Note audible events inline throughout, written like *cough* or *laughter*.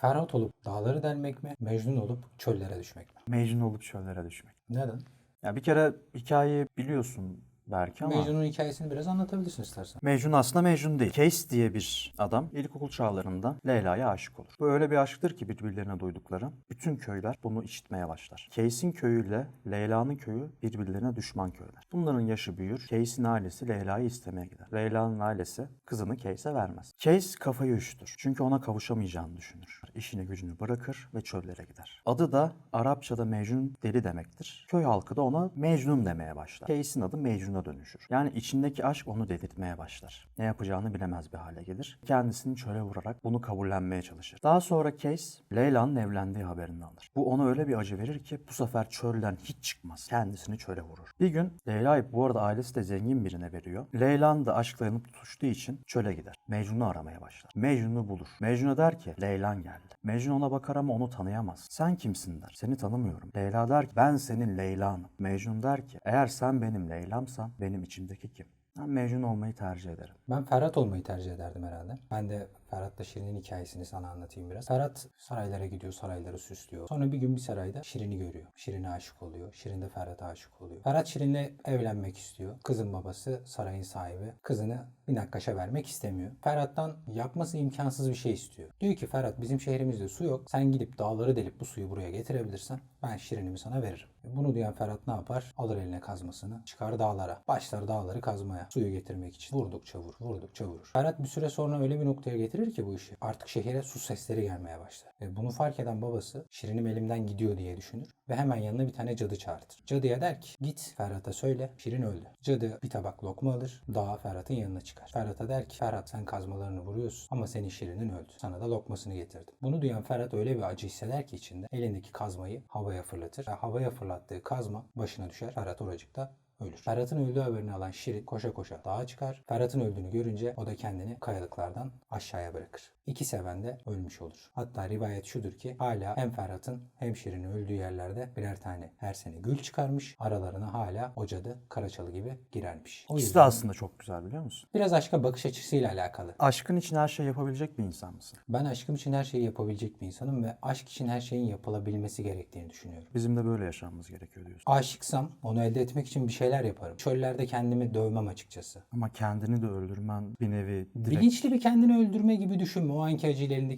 Ferhat olup dağları delmek mi? Mecnun olup çöllere düşmek mi? Mecnun olup çöllere düşmek. Neden? Ya bir kere hikayeyi biliyorsun belki ama Mecnun'un hikayesini biraz anlatabilirsin istersen. Mecnun aslında Mecnun değil. Case diye bir adam ilkokul çağlarında Leyla'ya aşık olur. Bu öyle bir aşktır ki birbirlerine duydukları. Bütün köyler bunu işitmeye başlar. Case'in köyüyle Leyla'nın köyü birbirlerine düşman köyler. Bunların yaşı büyür. Case'in ailesi Leyla'yı istemeye gider. Leyla'nın ailesi kızını Case'e vermez. Case kafayı üşütür. Çünkü ona kavuşamayacağını düşünür. İşini gücünü bırakır ve çöllere gider. Adı da Arapçada Mecnun deli demektir. Köy halkı da ona Mecnun demeye başlar. Case'in adı Mecnun'a dönüşür. Yani içindeki aşk onu delirtmeye başlar. Ne yapacağını bilemez bir hale gelir. Kendisini çöle vurarak bunu kabullenmeye çalışır. Daha sonra Case, Leyla'nın evlendiği haberini alır. Bu ona öyle bir acı verir ki bu sefer çölden hiç çıkmaz. Kendisini çöle vurur. Bir gün Leyla'yı bu arada ailesi de zengin birine veriyor. Leyla'nın da aşkla yanıp tutuştuğu için çöle gider. Mecnun'u aramaya başlar. Mecnun'u bulur. Mecnun'a der ki Leylan geldi. Mecnun ona bakar ama onu tanıyamaz. Sen kimsin der. Seni tanımıyorum. Leyla der ki ben senin Leyla'nım. Mecnun der ki eğer sen benim Leyla'msan benim içimdeki kim? Ben Mecnun olmayı tercih ederim. Ben Ferhat olmayı tercih ederdim herhalde. Ben de Ferhat'la Şirin'in hikayesini sana anlatayım biraz. Ferhat saraylara gidiyor, sarayları süslüyor. Sonra bir gün bir sarayda Şirin'i görüyor. Şirin'e aşık oluyor. Şirin de Ferhat'a aşık oluyor. Ferhat Şirin'le evlenmek istiyor. Kızın babası sarayın sahibi. Kızını bir nakkaşa vermek istemiyor. Ferhat'tan yapması imkansız bir şey istiyor. Diyor ki Ferhat bizim şehrimizde su yok. Sen gidip dağları delip bu suyu buraya getirebilirsen ben Şirin'imi sana veririm. Bunu duyan Ferhat ne yapar? Alır eline kazmasını, çıkar dağlara. Başlar dağları kazmaya. Suyu getirmek için. Vurdukça vur, vurdukça vurur. Ferhat bir süre sonra öyle bir noktaya getirir ki bu işi. Artık şehire su sesleri gelmeye başlar. Ve bunu fark eden babası Şirin'im elimden gidiyor diye düşünür. Ve hemen yanına bir tane cadı çağırtır. Cadıya der ki git Ferhat'a söyle Şirin öldü. Cadı bir tabak lokma alır. Dağa Ferhat'ın yanına çıkar. Ferhat'a der ki Ferhat sen kazmalarını vuruyorsun ama senin Şirin'in öldü. Sana da lokmasını getirdim. Bunu duyan Ferhat öyle bir acı hisseder ki içinde elindeki kazmayı havaya fırlatır. Ve havaya fırlattığı kazma başına düşer. Ferhat oracıkta ölür. Ferhat'ın öldüğü haberini alan Şirin koşa koşa dağa çıkar. Ferhat'ın öldüğünü görünce o da kendini kayalıklardan aşağıya bırakır. İki seven de ölmüş olur. Hatta rivayet şudur ki hala hem Ferhat'ın hem Şirin'in öldüğü yerlerde birer tane her sene gül çıkarmış. Aralarına hala o cadı Karaçalı gibi girermiş. O İkisi de aslında çok güzel biliyor musun? biraz aşka bakış açısıyla alakalı. Aşkın için her şey yapabilecek bir insan mısın? Ben aşkım için her şeyi yapabilecek bir insanım ve aşk için her şeyin yapılabilmesi gerektiğini düşünüyorum. Bizim de böyle yaşamamız gerekiyor diyorsun. Aşıksam onu elde etmek için bir şeyler yaparım. Çöllerde kendimi dövmem açıkçası. Ama kendini de öldürmen bir nevi direkt Bilinçli bir kendini öldürme gibi düşünme. O anki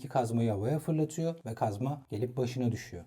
kazmayı havaya fırlatıyor ve kazma gelip başına düşüyor.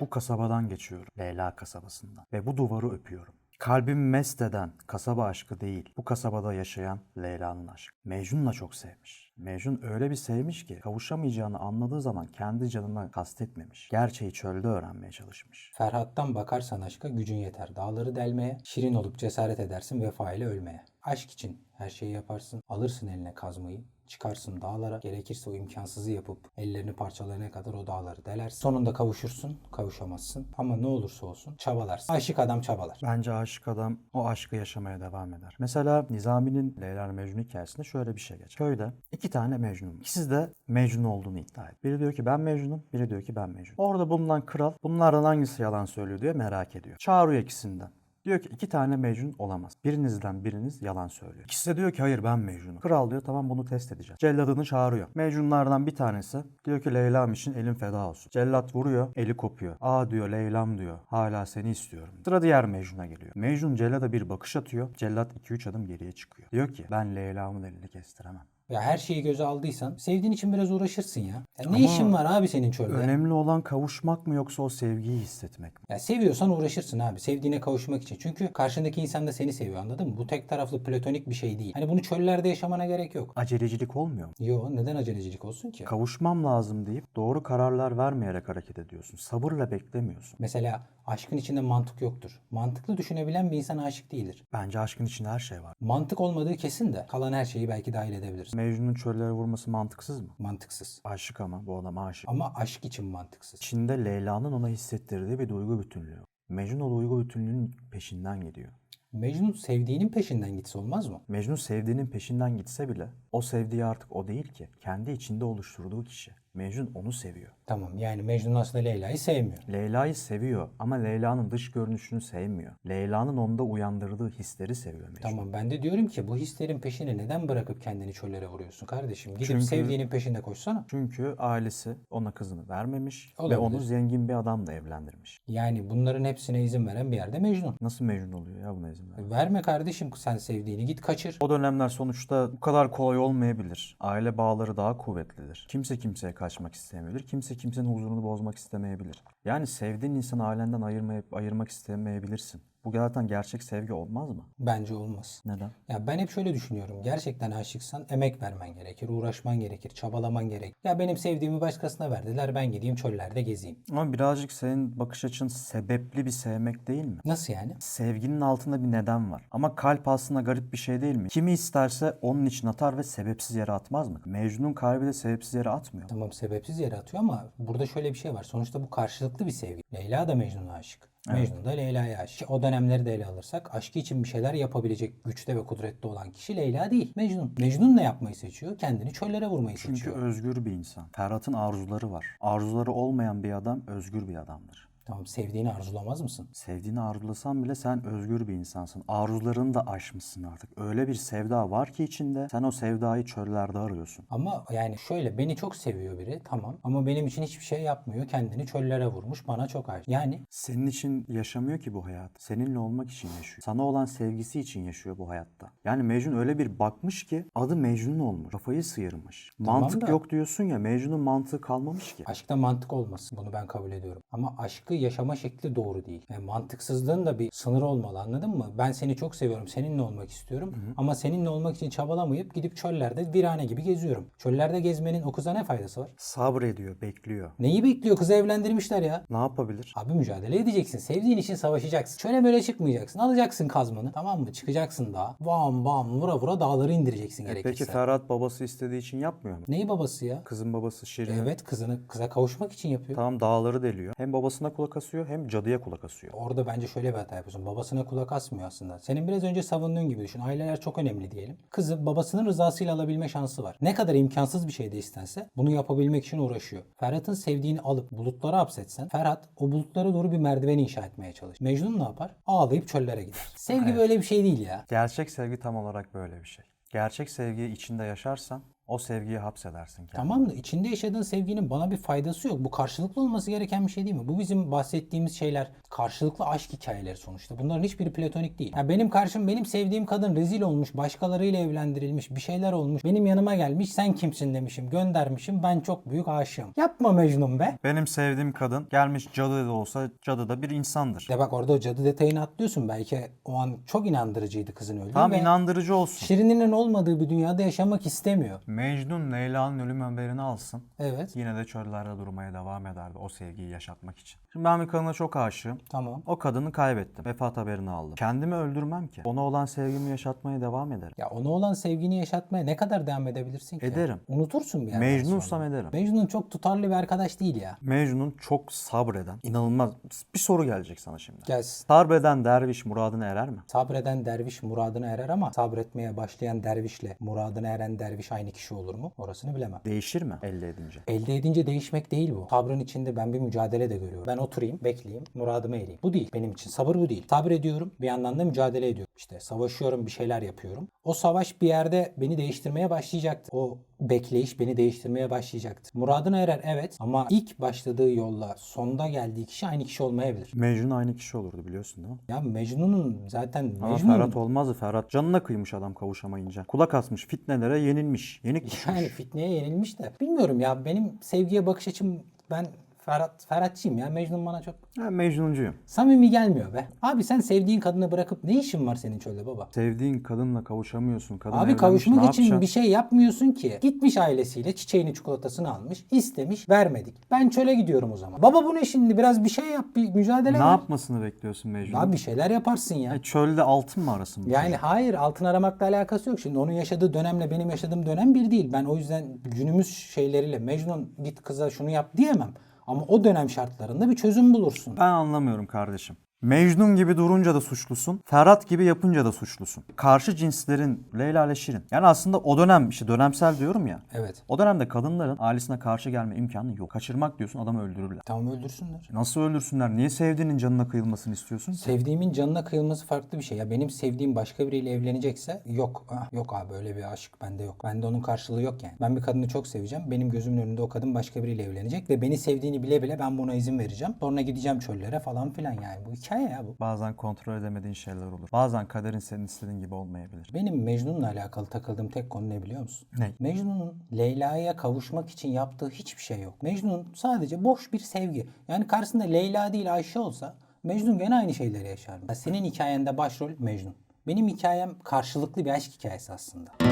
Bu kasabadan geçiyorum. Leyla kasabasından. Ve bu duvarı öpüyorum. Kalbimi mest eden kasaba aşkı değil. Bu kasabada yaşayan Leyla'nın aşkı. Mecnun'la çok sevmiş. Mecnun öyle bir sevmiş ki kavuşamayacağını anladığı zaman kendi canına kastetmemiş. Gerçeği çölde öğrenmeye çalışmış. Ferhat'tan bakarsan aşka gücün yeter. Dağları delmeye, şirin olup cesaret edersin vefa ile ölmeye. Aşk için her şeyi yaparsın. Alırsın eline kazmayı. Çıkarsın dağlara. Gerekirse o imkansızı yapıp ellerini parçalayana kadar o dağları delersin. Sonunda kavuşursun. Kavuşamazsın. Ama ne olursa olsun çabalarsın. Aşık adam çabalar. Bence aşık adam o aşkı yaşamaya devam eder. Mesela Nizami'nin Leyla Mecnun hikayesinde şöyle bir şey geçer. Köyde iki tane Mecnun. İkisi de Mecnun olduğunu iddia ediyor. Biri diyor ki ben Mecnun'um, biri diyor ki ben Mecnun. Orada bulunan kral bunlardan hangisi yalan söylüyor diye merak ediyor. Çağırıyor ikisinden. Diyor ki iki tane Mecnun olamaz. Birinizden biriniz yalan söylüyor. İkisi de diyor ki hayır ben Mecnun'um. Kral diyor tamam bunu test edeceğiz. Celladını çağırıyor. Mecnunlardan bir tanesi diyor ki Leyla'm için elim feda olsun. Cellat vuruyor eli kopuyor. Aa diyor Leyla'm diyor hala seni istiyorum. Sıra diğer Mecnun'a geliyor. Mecnun Cellat'a bir bakış atıyor. Cellat 2-3 adım geriye çıkıyor. Diyor ki ben Leyla'mın elini kestiremem. Ya her şeyi göze aldıysan sevdiğin için biraz uğraşırsın ya. ya ne Ama işin var abi senin çölde? Önemli olan kavuşmak mı yoksa o sevgiyi hissetmek mi? Ya seviyorsan uğraşırsın abi. Sevdiğine kavuşmak için. Çünkü karşındaki insan da seni seviyor anladın mı? Bu tek taraflı platonik bir şey değil. Hani bunu çöllerde yaşamana gerek yok. Acelecilik olmuyor mu? Yo neden acelecilik olsun ki? Kavuşmam lazım deyip doğru kararlar vermeyerek hareket ediyorsun. Sabırla beklemiyorsun. Mesela aşkın içinde mantık yoktur. Mantıklı düşünebilen bir insan aşık değildir. Bence aşkın içinde her şey var. Mantık olmadığı kesin de kalan her şeyi belki dahil edebiliriz. Mecnun'un çöllere vurması mantıksız mı? Mantıksız. Aşık ama bu adam aşık. Ama aşk için mantıksız. İçinde Leyla'nın ona hissettirdiği bir duygu bütünlüğü. Mecnun o duygu bütünlüğünün peşinden gidiyor. Mecnun sevdiğinin peşinden gitse olmaz mı? Mecnun sevdiğinin peşinden gitse bile o sevdiği artık o değil ki. Kendi içinde oluşturduğu kişi. Mecnun onu seviyor. Tamam yani Mecnun aslında Leyla'yı sevmiyor. Leyla'yı seviyor ama Leyla'nın dış görünüşünü sevmiyor. Leyla'nın onda uyandırdığı hisleri seviyor Mecnun. Tamam ben de diyorum ki bu hislerin peşini neden bırakıp kendini çöllere vuruyorsun kardeşim? Gidip Çünkü- sevdiğinin peşinde koşsana. Çünkü ailesi ona kızını vermemiş ve Olabilir. onu zengin bir adamla evlendirmiş. Yani bunların hepsine izin veren bir yerde Mecnun. Nasıl Mecnun oluyor ya buna izin ver? Verme kardeşim sen sevdiğini git kaçır. O dönemler sonuçta bu kadar kolay olmayabilir. Aile bağları daha kuvvetlidir. Kimse kimseye kaçmak istemeyebilir. Kimse kimsenin huzurunu bozmak istemeyebilir. Yani sevdiğin insanı ailenden ayırmayıp ayırmak istemeyebilirsin. Bu zaten gerçek sevgi olmaz mı? Bence olmaz. Neden? Ya ben hep şöyle düşünüyorum. Gerçekten aşıksan emek vermen gerekir, uğraşman gerekir, çabalaman gerek. Ya benim sevdiğimi başkasına verdiler ben gideyim çöllerde gezeyim. Ama birazcık senin bakış açın sebepli bir sevmek değil mi? Nasıl yani? Sevginin altında bir neden var. Ama kalp aslında garip bir şey değil mi? Kimi isterse onun için atar ve sebepsiz yere atmaz mı? Mecnun'un kalbi de sebepsiz yere atmıyor. Tamam sebepsiz yere atıyor ama burada şöyle bir şey var. Sonuçta bu karşılıklı bir sevgi. Leyla da Mecnun'a aşık. Mecnun da Leyla'ya aşık. O dönemleri de ele alırsak aşkı için bir şeyler yapabilecek güçte ve kudretli olan kişi Leyla değil. Mecnun. Mecnun ne yapmayı seçiyor? Kendini çöllere vurmayı Çünkü seçiyor. özgür bir insan. Ferhat'ın arzuları var. Arzuları olmayan bir adam özgür bir adamdır. Tamam sevdiğini arzulamaz mısın? Sevdiğini arzulasan bile sen özgür bir insansın. Arzularını da aşmışsın artık. Öyle bir sevda var ki içinde sen o sevdayı çöllerde arıyorsun. Ama yani şöyle beni çok seviyor biri tamam ama benim için hiçbir şey yapmıyor. Kendini çöllere vurmuş bana çok aşık. Yani Senin için yaşamıyor ki bu hayat. Seninle olmak için yaşıyor. Sana olan sevgisi için yaşıyor bu hayatta. Yani Mecnun öyle bir bakmış ki adı Mecnun olmuş. Kafayı sıyırmış. Tamam Mantık da- yok diyorsun ya Mecnun'un mantığı kalmamış ki. aşkta mantık olmasın bunu ben kabul ediyorum. Ama aşkı yaşama şekli doğru değil. Yani mantıksızlığın da bir sınırı olmalı anladın mı? Ben seni çok seviyorum seninle olmak istiyorum ama seninle olmak için çabalamayıp gidip çöllerde virane gibi geziyorum. Çöllerde gezmenin o kıza ne faydası var? Sabrediyor, bekliyor. Neyi bekliyor? Kızı evlendirmişler ya. Ne yapabilir? Abi mücadele edeceksin. Sevdiğin için savaşacaksın. Şöyle böyle çıkmayacaksın. Alacaksın kazmanı. Tamam mı? Çıkacaksın dağa. Vam vam vura vura dağları indireceksin gerekirse. E Peki Ferhat babası istediği için yapmıyor mu? Neyi babası ya? Kızın babası Şirin. Evet kızını kıza kavuşmak için yapıyor. Tamam dağları deliyor. Hem babasına kulak asıyor hem cadıya kulak asıyor. Orada bence şöyle bir hata yapıyorsun. Babasına kulak asmıyor aslında. Senin biraz önce savunduğun gibi düşün. Aileler çok önemli diyelim. Kızı babasının rızasıyla alabilme şansı var. Ne kadar imkansız bir şey de istense bunu yapabilmek için uğraşıyor. Ferhat'ın sevdiğini alıp bulutlara hapsetsen Ferhat o bulutlara doğru bir merdiven inşa etmeye çalışır. Mecnun ne yapar? Ağlayıp çöllere gider. *laughs* Sevgi böyle bir şey değil ya. Gerçek sevgi tam olarak böyle bir şey. Gerçek sevgiyi içinde yaşarsan o sevgiyi hapsedersin kendini. Tamam da içinde yaşadığın sevginin bana bir faydası yok. Bu karşılıklı olması gereken bir şey değil mi? Bu bizim bahsettiğimiz şeyler karşılıklı aşk hikayeleri sonuçta. Bunların hiçbiri platonik değil. Ya benim karşım benim sevdiğim kadın rezil olmuş, başkalarıyla evlendirilmiş, bir şeyler olmuş. Benim yanıma gelmiş, sen kimsin demişim, göndermişim. Ben çok büyük aşığım. Yapma Mecnun be. Benim sevdiğim kadın gelmiş cadı da olsa cadı da bir insandır. De bak orada o cadı detayını atlıyorsun. Belki o an çok inandırıcıydı kızın öldüğü Tam ve inandırıcı olsun. Şirin'in olmadığı bir dünyada yaşamak istemiyor. Mecnun Leyla'nın ölüm haberini alsın. Evet. Yine de çöllerde durmaya devam ederdi o sevgiyi yaşatmak için. Şimdi ben bir kadına çok aşığım. Tamam. O kadını kaybettim. Vefat haberini aldım. Kendimi öldürmem ki. Ona olan sevgimi yaşatmaya devam ederim. Ya ona olan sevgini yaşatmaya ne kadar devam edebilirsin ki? Ederim. Unutursun bir yerden Mecnunsam sonra. ederim. Mecnun çok tutarlı bir arkadaş değil ya. Mecnun çok sabreden, inanılmaz. Bir soru gelecek sana şimdi. Gelsin. Sabreden derviş muradına erer mi? Sabreden derviş muradına erer ama sabretmeye başlayan dervişle muradına eren derviş aynı kişi olur mu? Orasını bilemem. Değişir mi elde edince? Elde edince değişmek değil bu. Sabrın içinde ben bir mücadele de görüyorum. Ben oturayım, bekleyeyim, muradımı ereyim. Bu değil benim için. Sabır bu değil. Sabrediyorum, bir yandan da mücadele ediyorum. İşte savaşıyorum, bir şeyler yapıyorum. O savaş bir yerde beni değiştirmeye başlayacaktır. O bekleyiş beni değiştirmeye başlayacaktır. Muradına erer evet ama ilk başladığı yolla sonda geldiği kişi aynı kişi olmayabilir. Mecnun aynı kişi olurdu biliyorsun değil mi? Ya Mecnun'un zaten Ama Mecnun Ferhat olmazdı. Ferhat canına kıymış adam kavuşamayınca. Kulak asmış, fitnelere yenilmiş. Yenik *laughs* düşmüş. Yani fitneye yenilmiş de. Bilmiyorum ya benim sevgiye bakış açım ben Ferhat Ferhatçıyım ya. Mecnun bana çok Ben Mecnuncuyum. samimi gelmiyor be. Abi sen sevdiğin kadını bırakıp ne işin var senin çölde baba? Sevdiğin kadınla kavuşamıyorsun. Kadın Abi evlenmiş, kavuşmak için yapacaksın? bir şey yapmıyorsun ki. Gitmiş ailesiyle çiçeğini çikolatasını almış. istemiş vermedik. Ben çöle gidiyorum o zaman. Baba bu ne şimdi biraz bir şey yap bir mücadele Ne ver. yapmasını bekliyorsun Mecnun? Abi bir şeyler yaparsın ya. E, çölde altın mı arasın? bu Yani çocuk? hayır altın aramakla alakası yok. Şimdi onun yaşadığı dönemle benim yaşadığım dönem bir değil. Ben o yüzden günümüz şeyleriyle Mecnun git kıza şunu yap diyemem. Ama o dönem şartlarında bir çözüm bulursun. Ben anlamıyorum kardeşim. Mecnun gibi durunca da suçlusun. Ferhat gibi yapınca da suçlusun. Karşı cinslerin Leyla ile Şirin. Yani aslında o dönem işte dönemsel diyorum ya. Evet. O dönemde kadınların ailesine karşı gelme imkanı yok. Kaçırmak diyorsun adamı öldürürler. Tamam öldürsünler. Nasıl öldürsünler? Niye sevdiğinin canına kıyılmasını istiyorsun? Sevdiğimin canına kıyılması farklı bir şey. Ya benim sevdiğim başka biriyle evlenecekse yok. Ah, yok abi öyle bir aşk bende yok. Bende onun karşılığı yok yani. Ben bir kadını çok seveceğim. Benim gözümün önünde o kadın başka biriyle evlenecek ve beni sevdiğini bile bile ben buna izin vereceğim. Sonra gideceğim çöllere falan filan yani. Bu hikaye ya bu. Bazen kontrol edemediğin şeyler olur. Bazen kaderin senin istediğin gibi olmayabilir. Benim Mecnun'la alakalı takıldığım tek konu ne biliyor musun? Ne? Mecnun'un Leyla'ya kavuşmak için yaptığı hiçbir şey yok. Mecnun sadece boş bir sevgi. Yani karşısında Leyla değil Ayşe olsa Mecnun gene aynı şeyleri yaşar. Ya Senin hikayende başrol Mecnun. Benim hikayem karşılıklı bir aşk hikayesi aslında.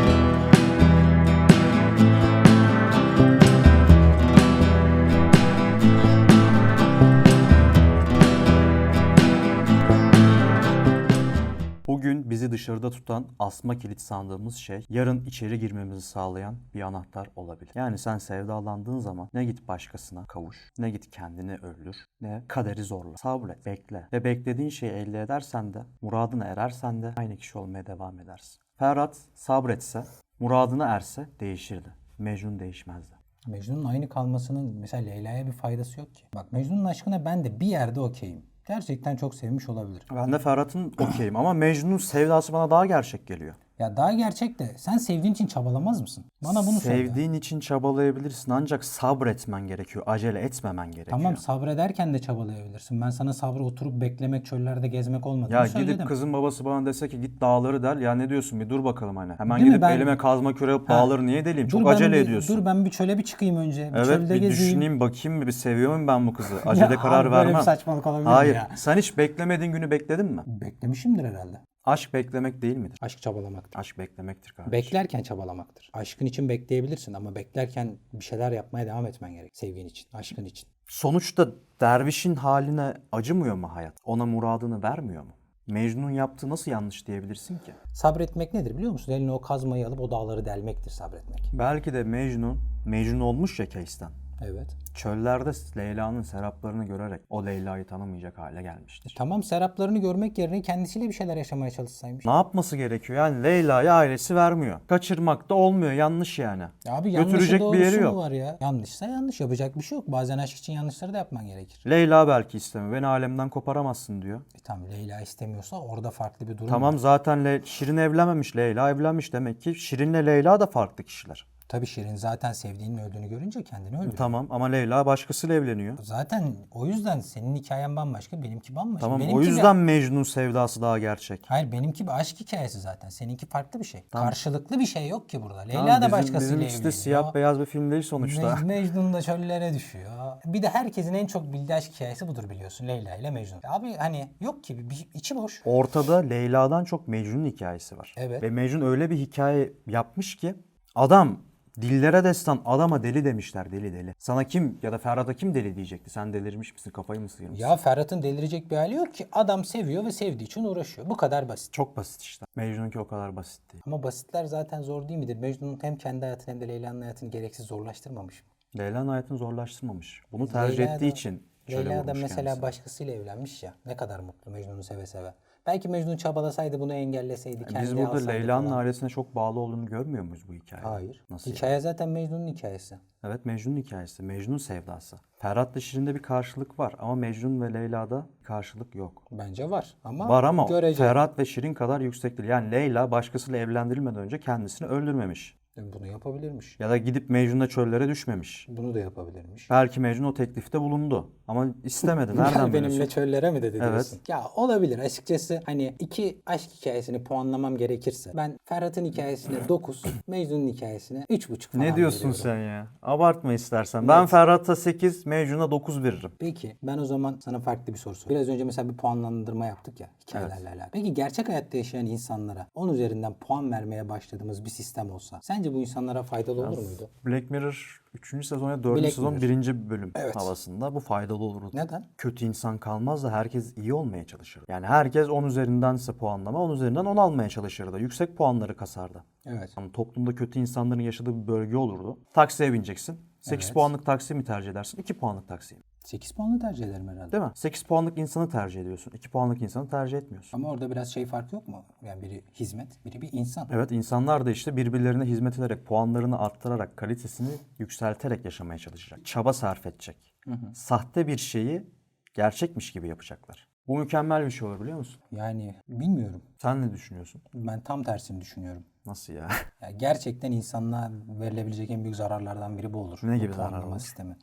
Dışarıda tutan asma kilit sandığımız şey yarın içeri girmemizi sağlayan bir anahtar olabilir. Yani sen sevdalandığın zaman ne git başkasına kavuş, ne git kendini öldür, ne kaderi zorla. Sabret, bekle. Ve beklediğin şeyi elde edersen de, muradına erersen de aynı kişi olmaya devam edersin. Ferhat sabretse, muradına erse değişirdi. Mecnun değişmezdi. Mecnun'un aynı kalmasının mesela Leyla'ya bir faydası yok ki. Bak Mecnun'un aşkına ben de bir yerde okeyim. Gerçekten çok sevmiş olabilir. Ben de Ferhat'ın okeyim ama Mecnun'un sevdası bana daha gerçek geliyor. Ya daha gerçek de sen sevdiğin için çabalamaz mısın? Bana bunu söyle. Sevdiğin için çabalayabilirsin ancak sabretmen gerekiyor. Acele etmemen gerekiyor. Tamam sabrederken de çabalayabilirsin. Ben sana sabrı oturup beklemek, çöllerde gezmek olmadığını Ya söyledim. gidip kızın babası bana dese ki git dağları del. Ya ne diyorsun bir dur bakalım hani. Hemen Değil mi? gidip Ben- elime kazma küre alıp dağları niye deleyim? Çok ben acele bir- ediyorsun. Dur ben bir çöle bir çıkayım önce. Bir evet çölde bir gezeyim. düşüneyim bakayım bir, bir seviyor muyum ben bu kızı? *laughs* Acele Ya karar abi böyle bir vermem. saçmalık olabilir mi Hayır. ya? Sen hiç beklemediğin günü bekledin mi? Beklemişimdir herhalde. Aşk beklemek değil midir? Aşk çabalamaktır. Aşk beklemektir kardeşim. Beklerken çabalamaktır. Aşkın için bekleyebilirsin ama beklerken bir şeyler yapmaya devam etmen gerek. Sevgin için, aşkın için. Sonuçta dervişin haline acımıyor mu hayat? Ona muradını vermiyor mu? Mecnun yaptığı nasıl yanlış diyebilirsin ki? Sabretmek nedir biliyor musun? Eline o kazmayı alıp o dağları delmektir sabretmek. Belki de Mecnun, Mecnun olmuş ya Case'den. Evet. Çöllerde Leyla'nın seraplarını görerek o Leyla'yı tanımayacak hale gelmiştir. Tamam seraplarını görmek yerine kendisiyle bir şeyler yaşamaya çalışsaymış. Ne yapması gerekiyor? Yani Leyla'ya ailesi vermiyor. Kaçırmak da olmuyor. Yanlış yani. Ya Abi Götürecek bir yeri yok. var ya? Yanlışsa yanlış yapacak bir şey yok. Bazen aşk için yanlışları da yapman gerekir. Leyla belki istemiyor. Beni alemden koparamazsın diyor. E tamam Leyla istemiyorsa orada farklı bir durum Tamam var. zaten Le- Şirin evlenmemiş. Leyla evlenmiş. Demek ki Şirin'le Leyla da farklı kişiler. Tabii Şirin zaten sevdiğinin öldüğünü görünce kendini öldürüyor. Tamam ama Leyla başkasıyla evleniyor. Zaten o yüzden senin hikayen bambaşka, benimki bambaşka. Tamam benimki o yüzden Mecnun sevdası daha gerçek. Hayır benimki bir aşk hikayesi zaten. Seninki farklı bir şey. Karşılıklı bir şey yok ki burada. Leyla Tamam, da bizim, başkasıyla bizim evleniyor. işte siyah beyaz bir film değil sonuçta. Me- Mecnun da çöllere düşüyor. Bir de herkesin en çok bildiği aşk hikayesi budur biliyorsun. Leyla ile Mecnun. Abi hani yok ki bir içi boş. Ortada Leyla'dan çok Mecnun'un hikayesi var. Evet. Ve Mecnun öyle bir hikaye yapmış ki adam dillere destan adama deli demişler deli deli. Sana kim ya da Ferhat'a kim deli diyecekti? Sen delirmiş misin? Kafayı mı sıyırmışsın? Ya Ferhat'ın delirecek bir hali yok ki. Adam seviyor ve sevdiği için uğraşıyor. Bu kadar basit. Çok basit işte. Mecnun'unki o kadar basit değil. Ama basitler zaten zor değil midir? Mecnun'un hem kendi hayatını hem de Leyla'nın hayatını gereksiz zorlaştırmamış mı? Leyla'nın hayatını zorlaştırmamış. Bunu tercih Leyla ettiği da- için şöyle Leyla da mesela kendisine. başkasıyla evlenmiş ya. Ne kadar mutlu Mecnun'u seve seve. Belki Mecnun çabalasaydı bunu engelleseydi. kendi Biz burada Leyla'nın ailesine çok bağlı olduğunu görmüyor muyuz bu hikayede? Hayır. Nasıl yani? Hikaye zaten Mecnun'un hikayesi. Evet Mecnun hikayesi. Mecnun sevdası. Ferhat'la Şirin'de bir karşılık var ama Mecnun ve Leyla'da karşılık yok. Bence var ama Var ama görece. Ferhat ve Şirin kadar yüksek değil. Yani Leyla başkasıyla evlendirilmeden önce kendisini öldürmemiş. Bunu yapabilirmiş. Ya da gidip Mecnun'la çöllere düşmemiş. Bunu da yapabilirmiş. Belki Mecnun o teklifte bulundu. Ama istemedi. Nereden benimle biliyorsun? çöllere mi dedi Evet. diyorsun? Ya olabilir açıkçası hani iki aşk hikayesini puanlamam gerekirse ben Ferhat'ın hikayesine 9, Mecnun'un hikayesine 3,5 falan Ne diyorsun veriyorum. sen ya? Abartma istersen. Ben Ferhat'a 8, Mecnun'a 9 veririm. Peki ben o zaman sana farklı bir soru sorayım. Biraz önce mesela bir puanlandırma yaptık ya hikayelerle alakalı. Peki gerçek hayatta yaşayan insanlara 10 üzerinden puan vermeye başladığımız bir sistem olsa sence bu insanlara faydalı olur muydu? Black Mirror 3. sezon ya 4. Black sezon Mirror. 1. bölüm Evet. havasında bu faydalı olurdu. Neden? Kötü insan kalmaz da herkes iyi olmaya çalışır. Yani herkes 10 üzerindense puanlama 10 üzerinden 10 almaya çalışırdı. Yüksek puanları kasardı. Evet. Yani toplumda kötü insanların yaşadığı bir bölge olurdu. Taksiye bineceksin. 8 Evet. puanlık taksi mi tercih edersin? 2 puanlık taksi. mi? 8 puanlı tercih ederim herhalde. Değil mi? 8 puanlık insanı tercih ediyorsun. 2 puanlık insanı tercih etmiyorsun. Ama orada biraz şey fark yok mu? Yani biri hizmet, biri bir insan. Evet insanlar da işte birbirlerine hizmet ederek, puanlarını arttırarak, kalitesini yükselterek yaşamaya çalışacak. Çaba sarf edecek. Sahte bir şeyi gerçekmiş gibi yapacaklar. Bu mükemmel bir şey olur biliyor musun? Yani bilmiyorum. Sen ne düşünüyorsun? Ben tam tersini düşünüyorum. Nasıl ya? Ya gerçekten insanlığa verilebilecek en büyük zararlardan biri bu olur. Ne Bu gibi zarar puanlama olur? sistemi.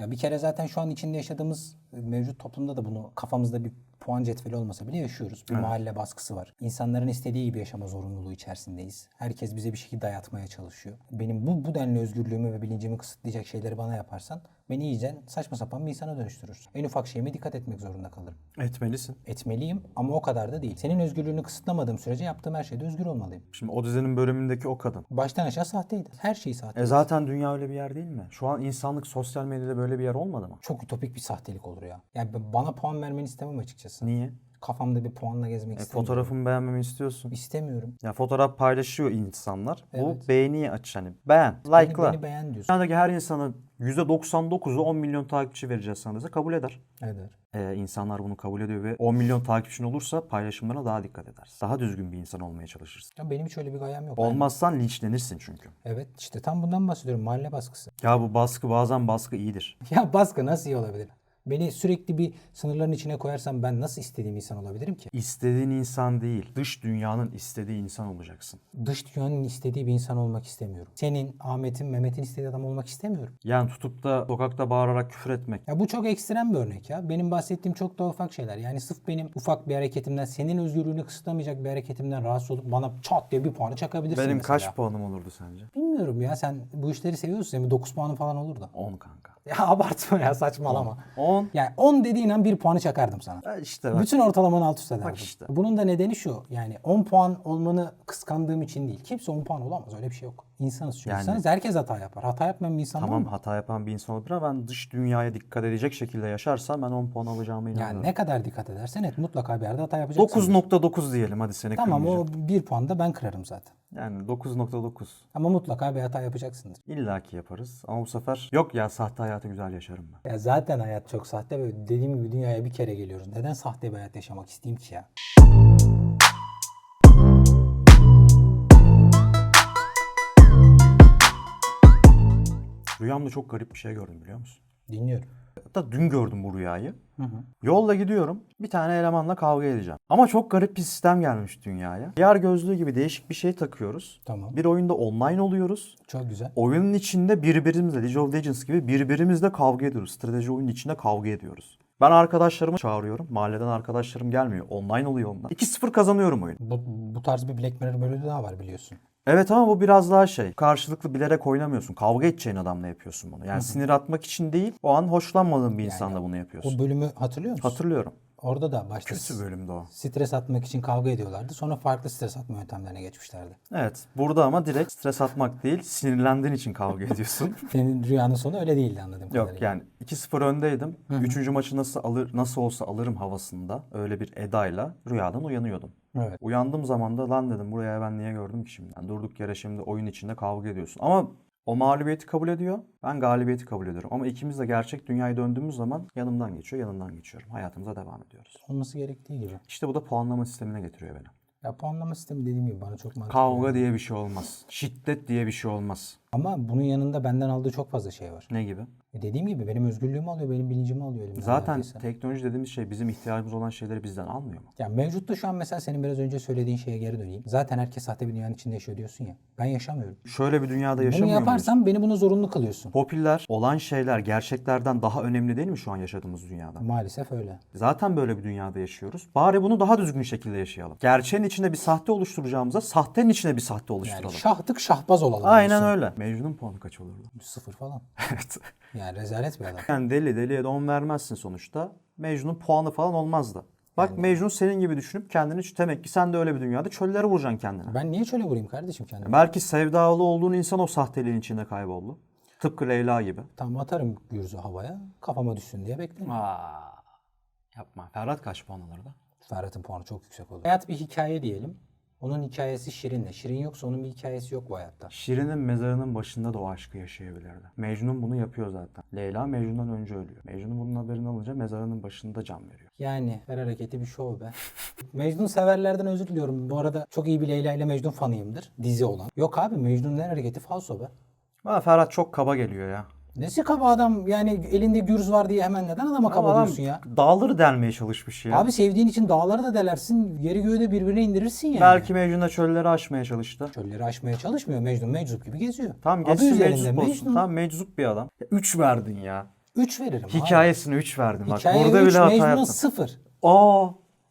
Ya bir kere zaten şu an içinde yaşadığımız mevcut toplumda da bunu kafamızda bir puan cetveli olmasa bile yaşıyoruz. Bir mahalle baskısı var. İnsanların istediği gibi yaşama zorunluluğu içerisindeyiz. Herkes bize bir şey dayatmaya çalışıyor. Benim bu, bu denli özgürlüğümü ve bilincimi kısıtlayacak şeyleri bana yaparsan beni iyice saçma sapan bir insana dönüştürürsün. En ufak şeyime dikkat etmek zorunda kalırım. Etmelisin. Etmeliyim ama o kadar da değil. Senin özgürlüğünü kısıtlamadığım sürece yaptığım her şeyde özgür olmalıyım. Şimdi o dizinin bölümündeki o kadın. Baştan aşağı sahteydi. Her şey sahte. E zaten dünya öyle bir yer değil mi? Şu an insanlık sosyal medyada böyle bir yer olmadı mı? Çok ütopik bir sahtelik olur ya. Yani bana puan vermeni istemem açıkçası. Niye? Kafamda bir puanla gezmek E, istemiyorum. fotoğrafımı beğenmemi istiyorsun. İstemiyorum. Ya fotoğraf paylaşıyor insanlar. Bu Evet. beğeniye aç hani. Beğen, Beni, like'la. beni beğen diyorsun. Dünyadaki her insana %99'u 10 milyon takipçi vereceğiz sana dese kabul eder. Eder. Ee, insanlar bunu kabul ediyor ve 10 milyon takipçin olursa paylaşımlarına daha dikkat edersin. Daha düzgün bir insan olmaya çalışırsın. Ya benim hiç öyle bir gayem yok. Olmazsan linçlenirsin çünkü. Evet işte tam bundan bahsediyorum. Mahalle baskısı. Ya bu baskı bazen baskı iyidir. *laughs* Ya baskı nasıl iyi olabilir? Beni sürekli bir sınırların içine koyarsam ben nasıl istediğim insan olabilirim ki? İstediğin insan değil, dış dünyanın istediği insan olacaksın. Dış dünyanın istediği bir insan olmak istemiyorum. Senin, Ahmet'in, Mehmet'in istediği adam olmak istemiyorum. Yani tutup da sokakta bağırarak küfür etmek. Ya bu çok ekstrem bir örnek ya. Benim bahsettiğim çok da ufak şeyler. Yani sırf benim ufak bir hareketimden, senin özgürlüğünü kısıtlamayacak bir hareketimden rahatsız olup bana çat diye bir puanı çakabilirsin Benim mesela. kaç puanım olurdu sence? Bilmiyorum ya sen bu işleri seviyorsun. Senin 9 puanı falan olurdu. 10 kanka. Ya *laughs* abartma ya saçmalama. 10. Yani 10 dediğin an bir puanı çakardım sana. Ya işte bak. Bütün ortalamanı alt üst ederdim. işte. Bunun da nedeni şu. Yani 10 puan olmanı kıskandığım için değil. Kimse 10 puan olamaz. Öyle bir şey yok. İnsanız çünkü. Yani- İnsanız herkes hata yapar. Hata yapmayan bir insan Tamam mı? hata yapan bir insan olabilir ama ben dış dünyaya dikkat edecek şekilde yaşarsam ben 10 puan alacağıma inanıyorum. Yani ne kadar dikkat edersen et mutlaka bir yerde hata yapacaksın. 9.9 diyelim hadi seni Tamam kırmayacağım. o bir puan da ben kırarım zaten. Yani 9.9. Ama mutlaka bir hata yapacaksındır. İlla ki yaparız ama bu sefer yok ya sahte hayatı güzel yaşarım ben. Ya zaten hayat çok sahte ve dediğim gibi dünyaya bir kere geliyoruz. Neden sahte bir hayat yaşamak isteyeyim ki ya? Rüyamda çok garip bir şey gördüm biliyor musun? Dinliyorum. Hatta dün gördüm bu rüyayı. Yolda gidiyorum. Bir tane elemanla kavga edeceğim. Ama çok garip bir sistem gelmiş dünyaya. Yer gözlüğü gibi değişik bir şey takıyoruz. Tamam. Bir oyunda online oluyoruz. Çok güzel. Oyunun içinde birbirimizle League of Legends gibi birbirimizle kavga ediyoruz. Strateji oyunun içinde kavga ediyoruz. Ben arkadaşlarımı çağırıyorum. Mahalleden arkadaşlarım gelmiyor. Online oluyor onlar. 2-0 kazanıyorum oyunu. Bu, bu tarz bir Black Mirror bölümü daha var biliyorsun. Evet ama bu biraz daha şey. Karşılıklı bilerek oynamıyorsun. Kavga edeceğin adamla yapıyorsun bunu. Yani sinir atmak için değil. O an hoşlanmadığın bir insanla bunu yapıyorsun. O bölümü hatırlıyor musun? Hatırlıyorum. Orada da başta Kötü bölümde o. stres atmak için kavga ediyorlardı. Sonra farklı stres atma yöntemlerine geçmişlerdi. Evet. Burada ama direkt stres atmak değil. Sinirlendiğin için kavga ediyorsun. *laughs* Senin rüyanın sonu öyle değildi anladığım Yok kadarıyla. yani 2-0 öndeydim. Üçüncü maçı nasıl alır nasıl olsa alırım havasında. Öyle bir edayla rüyadan uyanıyordum. Evet. Uyandığım zaman da lan dedim buraya ben niye gördüm ki şimdi? Yani durduk yere şimdi oyun içinde kavga ediyorsun. Ama o mağlubiyeti kabul ediyor. Ben galibiyeti kabul ediyorum. Ama ikimiz de gerçek dünyaya döndüğümüz zaman yanımdan geçiyor, yanından geçiyorum. Hayatımıza devam ediyoruz. Olması gerektiği gibi. İşte bu da puanlama sistemine getiriyor beni. Ya puanlama sistemi dediğim gibi bana çok mantıklı. Kavga diye bir şey olmaz. Şiddet diye bir şey olmaz. Ama bunun yanında benden aldığı çok fazla şey var. Ne gibi? E dediğim gibi benim özgürlüğümü alıyor, benim bilincimi alıyor elimden. Zaten neredeyse. teknoloji dediğimiz şey bizim ihtiyacımız olan şeyleri bizden almıyor mu? Ya mevcutta şu an mesela senin biraz önce söylediğin şeye geri döneyim. Zaten herkes sahte bir dünyanın içinde yaşıyor diyorsun ya. Ben yaşamıyorum. Şöyle bir dünyada Bunu yaşamıyor muyuz? yaparsan beni buna zorunlu kılıyorsun. Popüler olan şeyler gerçeklerden daha önemli değil mi şu an yaşadığımız dünyada? Maalesef öyle. Zaten böyle bir dünyada yaşıyoruz. Bari bunu daha düzgün şekilde yaşayalım. Gerçeğin içinde bir sahte oluşturacağımıza sahtenin içine bir sahte Yani oluşturalım. şahtık şahbaz olalım. Aynen diyorsun. öyle. Mecnun'un puanı kaç olurdu? Sıfır falan. *laughs* evet. Yani rezalet bir adam. Yani deli deliye de on vermezsin sonuçta. Mecnun'un puanı falan olmazdı. Bak Mecnun senin gibi düşünüp kendini demek ki sen de öyle bir dünyada çöllere vuracaksın kendine. Ben niye şöyle vurayım kardeşim kendimi? Belki sevdalı olduğun insan o sahteliğin içinde kayboldu. Tıpkı Leyla gibi. Tam atarım gürzü havaya. Kafama düşsün diye beklerim. Aa, yapma. Ferhat kaç puan alırdı? Ferhat'ın puanı çok yüksek olur. Hayat bir hikaye diyelim. Onun hikayesi Şirin'le. Şirin yoksa onun bir hikayesi yok bu hayatta. Şirin'in mezarının başında da o aşkı yaşayabilirdi. Mecnun bunu yapıyor zaten. Leyla Mecnun'dan önce ölüyor. Mecnun bunun haberini alınca mezarının başında can veriyor. Yani her hareketi bir şov be. *laughs* Mecnun severlerden özür diliyorum. Bu arada çok iyi bir Leyla ile Mecnun fanıyımdır. Dizi olan. Yok abi Mecnun'un her hareketi falso be. Bana Ferhat çok kaba geliyor ya. Nesi kaba adam yani elinde gürz var diye hemen neden adama kaba Adam diyorsun ya? Dağları delmeye çalışmış ya. Abi sevdiğin için dağları da delersin, yeri göğü de birbirine indirirsin yani. Belki Mecnun da çölleri aşmaya çalıştı. Çölleri aşmaya çalışmıyor. Mecnun meczup gibi geziyor. Tam Adı geçsin meczup olsun. Mecnun. Tam meczup bir adam. 3 verdin ya. 3 veririm abi. Hikayesine 3 verdin. Bak burada 3, bile hata yaptın. 0. Aa,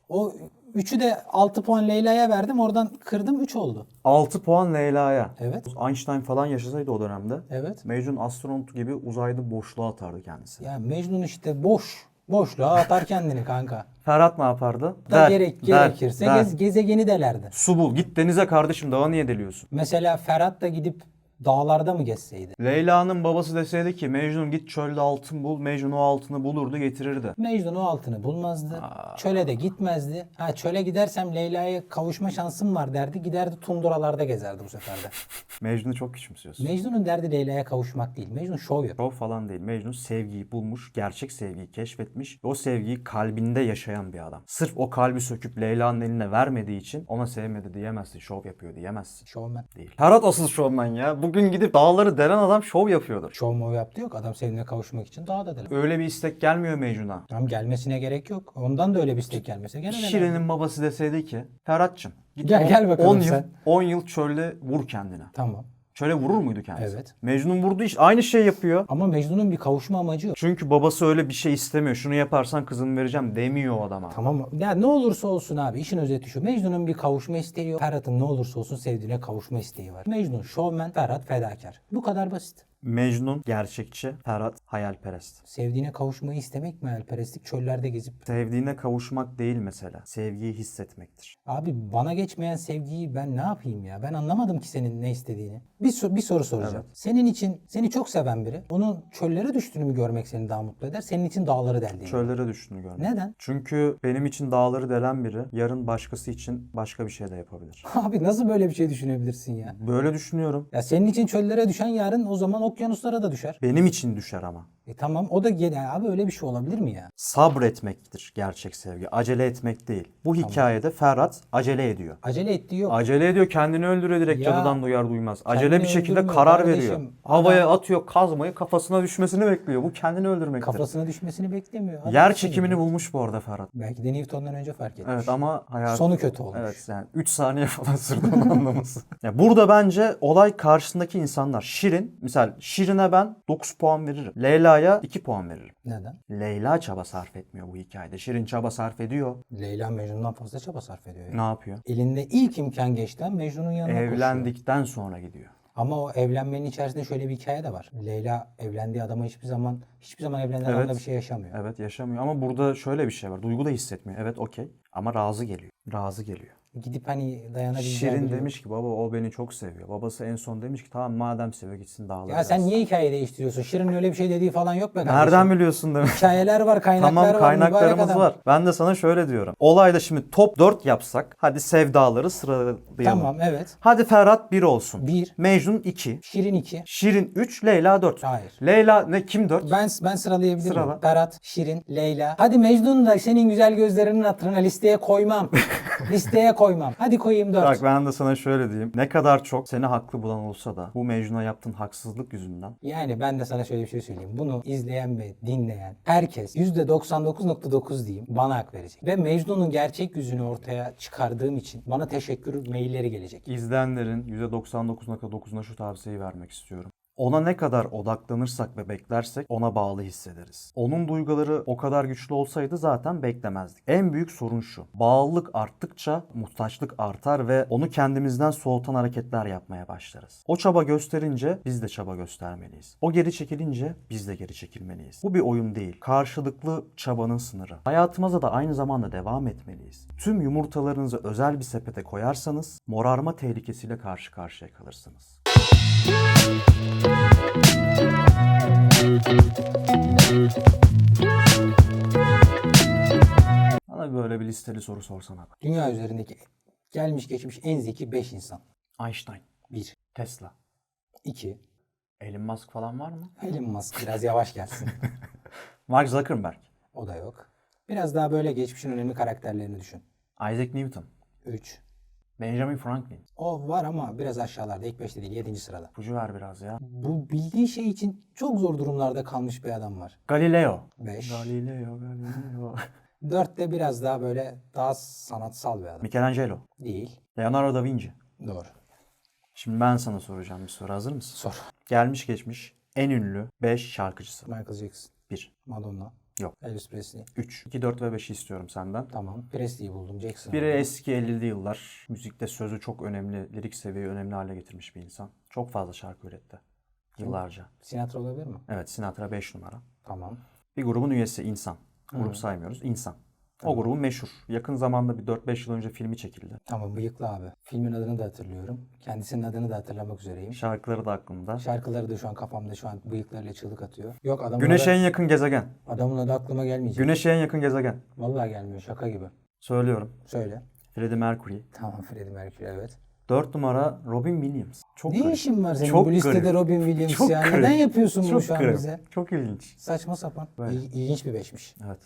O 3'ü de 6 puan Leyla'ya verdim. Oradan kırdım 3 oldu. 6 puan Leyla'ya. Evet. Einstein falan yaşasaydı o dönemde. Evet. Mecnun astronot gibi uzayda boşluğa atardı kendisi. Ya Mecnun işte boş. Boşluğa atar kendini kanka. *laughs* Ferhat ne yapardı? Da Der, gerek der, gerekirse der. gez- gezegeni delerdi. Su bul. Git denize kardeşim dağa niye deliyorsun? Mesela Ferhat da gidip dağlarda mı gezseydi? Leyla'nın babası deseydi ki Mecnun git çölde altın bul. Mecnun o altını bulurdu getirirdi. Mecnun o altını bulmazdı. Çöle de gitmezdi. Ha çöle gidersem Leyla'ya kavuşma şansım var derdi. Giderdi tunduralarda gezerdi bu sefer de. *laughs* Mecnun'u çok küçümsüyorsun. Mecnun'un derdi Leyla'ya kavuşmak değil. Mecnun şov yapıyor. Şov falan değil. Mecnun sevgiyi bulmuş, gerçek sevgiyi keşfetmiş. O sevgiyi kalbinde yaşayan bir adam. Sırf o kalbi söküp Leyla'nın eline vermediği için ona sevmedi diyemezsin. Şov yapıyor diyemezsin. Şovmen. Değil. Ferhat asıl şovmen ya. Bugün gidip dağları delen adam şov yapıyordur. Şov mov yaptı yok. Adam sevdiğine kavuşmak için dağda dedim. Öyle bir istek gelmiyor Mecnun'a. Tamam gelmesine gerek yok. Ondan da öyle bir istek gelmese gene de Şirin'in babası deseydi ki Ferhat'cığım git Gel, on- gel bakalım 10 yıl, sen. 10 yıl çölde vur kendine. Tamam. Çöle vurur muydu kendisi? Evet. Mecnun vurdu iş aynı şey yapıyor. Ama Mecnun'un bir kavuşma amacı yok. Çünkü babası öyle bir şey istemiyor. Şunu yaparsan kızını vereceğim demiyor o adama. Tamam mı? Ya ne olursa olsun abi işin özeti şu. Mecnun'un bir kavuşma isteği yok. Ferhat'ın ne olursa olsun sevdiğine kavuşma isteği var. Mecnun şovmen, Ferhat fedakar. Bu kadar basit. Mecnun gerçekçi, Ferhat hayalperest. Sevdiğine kavuşmayı istemek mi hayalperestlik? Çöllerde gezip. Sevdiğine kavuşmak değil mesela. Sevgiyi hissetmektir. Abi bana geçmeyen sevgiyi ben ne yapayım ya? Ben anlamadım ki senin ne istediğini. Bir, so- bir soru soracağım. Senin için seni çok seven biri onun çöllere düştüğünü mü görmek seni daha mutlu eder? Senin için dağları deldiğini. Çöllere düştüğünü görmek. Neden? Çünkü benim için dağları delen biri yarın başkası için başka bir şey de yapabilir. *laughs* Abi nasıl böyle bir şey düşünebilirsin ya? Böyle düşünüyorum. Ya senin için çöllere düşen yarın o zaman okyanuslara da düşer. Benim için düşer ama. E tamam o da gene abi öyle bir şey olabilir mi ya? Sabretmektir gerçek sevgi. Acele etmek değil. Bu hikayede Ferhat acele ediyor. Acele ettiği yok. Acele ediyor kendini öldürüyor direkt Ya, cadıdan duyar duymaz. Acele bir şekilde karar kardeşim. veriyor. Havaya Adam- atıyor kazmayı kafasına düşmesini bekliyor. Bu kendini öldürmektir. Kafasına düşmesini beklemiyor. Adam Yer için çekimini gibi. bulmuş bu arada Ferhat. Belki de Newton'dan önce fark etmiş. Evet ama hayat... Sonu kötü olmuş. Evet yani 3 saniye *laughs* falan sürdü anlaması. ya burada bence olay karşısındaki insanlar. Şirin, misal Şirin'e ben 9 puan veririm. Leyla'ya 2 puan veririm. Neden? Leyla çaba sarf etmiyor bu hikayede. Şirin çaba sarf ediyor. Leyla Mecnun'dan fazla çaba sarf ediyor. ya. Ne yapıyor? Elinde ilk imkan geçten Mecnun'un yanına koşuyor. Evlendikten sonra gidiyor. Ama o evlenmenin içerisinde şöyle bir hikaye de var. Leyla evlendiği adama hiçbir zaman hiçbir zaman evlenen Evet. adamla bir şey yaşamıyor. Evet yaşamıyor ama burada şöyle bir şey var. Duygu da hissetmiyor. Evet okey ama razı geliyor. Razı geliyor. Gidip hani dayanabileceği Şirin biliyor. demiş ki baba o beni çok seviyor. Babası en son demiş ki tamam madem seviyor gitsin dağlara. Ya sen gelsin." niye hikaye değiştiriyorsun? Şirin'in öyle bir şey dediği falan yok be kardeşim. Nereden biliyorsun demek? Hikayeler var, kaynaklar Tamam var. mübarek kaynaklarımız adam. var. Ben de sana şöyle diyorum. Olayda şimdi top 4 yapsak. Hadi sevdaları sıralayalım. Tamam evet. Hadi Ferhat 1 olsun. 1, Mecnun 2. Şirin 2. Şirin 3, Leyla 4. Hayır. Leyla ne kim 4? Ben ben sıralayabilirim. Sırala. Berat, Şirin, Leyla. Hadi Mecnun da senin güzel gözlerinin hatırına listeye koymam. *laughs* listeye koymam. Hadi koyayım 4. Bak ben de sana şöyle diyeyim. Ne kadar çok seni haklı bulan olsa da bu Mecnun'a yaptığın haksızlık yüzünden Yani ben de sana şöyle bir şey söyleyeyim. Bunu izleyen ve dinleyen herkes %99.9 diyeyim bana hak verecek. Ve Mecnun'un gerçek yüzünü ortaya çıkardığım için bana teşekkür mailleri gelecek. izleyenlerin %99.9'una şu tavsiyeyi vermek istiyorum. Ona ne kadar odaklanırsak ve beklersek ona bağlı hissederiz. Onun duyguları o kadar güçlü olsaydı zaten beklemezdik. En büyük sorun şu. Bağlılık arttıkça muhtaçlık artar ve onu kendimizden soğutan hareketler yapmaya başlarız. O çaba gösterince biz de çaba göstermeliyiz. O geri çekilince biz de geri çekilmeliyiz. Bu bir oyun değil. Karşılıklı çabanın sınırı. Hayatımıza da aynı zamanda devam etmeliyiz. Tüm yumurtalarınızı özel bir sepete koyarsanız morarma tehlikesiyle karşı karşıya kalırsınız. Bana böyle bir listeli soru sorsana. Dünya üzerindeki Gelmiş geçmiş en zeki 5 insan. Einstein, 1. Tesla, 2. Elon Musk falan var mı? Elon Musk biraz yavaş gelsin. *laughs* Mark Zuckerberg, O da yok. Biraz daha böyle geçmişin önemli karakterlerini düşün. Isaac Newton, 3. Benjamin Franklin. O var ama biraz aşağılarda. İlk 5'te değil 7. sırada. Pucu ver biraz ya. Bu bildiği şey için çok zor durumlarda kalmış bir adam var. Galileo. 5. Galileo, Galileo. *laughs* 4'te biraz daha böyle daha sanatsal bir adam. Michelangelo, Değil. Leonardo da Vinci. Doğru. Şimdi ben sana soracağım bir soru. Hazır mısın? Sor. Gelmiş geçmiş en ünlü 5 şarkıcısı. Michael Jackson. 1, Madonna. Yok. Elvis Presley. 3, 2, 4 ve 5'i istiyorum senden. Tamam. Presley'i buldum. Jackson. Biri eski 50'li yıllar. Müzikte sözü çok önemli, lirik seviyeyi önemli hale getirmiş bir insan. Çok fazla şarkı üretti. Yıllarca. Sinatra olabilir mi? Evet Sinatra 5 numara. Tamam. Bir grubun üyesi insan. Grup saymıyoruz. insan. O grubun meşhur. Yakın zamanda bir 4-5 yıl önce filmi çekildi. Tamam bıyıklı abi. Filmin adını da hatırlıyorum. Kendisinin adını da hatırlamak üzereyim. Şarkıları da aklımda. Şarkıları da şu an kafamda şu an bıyıklarıyla çığlık atıyor. Yok adamın Güneşe en yakın gezegen. adamın adı aklıma gelmeyecek. Güneşe en yakın gezegen. Vallahi gelmiyor şaka gibi. Söylüyorum. Söyle. Freddie Mercury. Tamam Freddie Mercury evet. 4 numara Robin Williams. Çok ne garip. işin var senin Çok bu listede garip. Robin Williams Çok ya? garip. Neden yapıyorsun bunu Çok şu an garip. bize? Çok ilginç. Saçma sapan. Böyle. İl- İlginç bir beşmiş. Evet.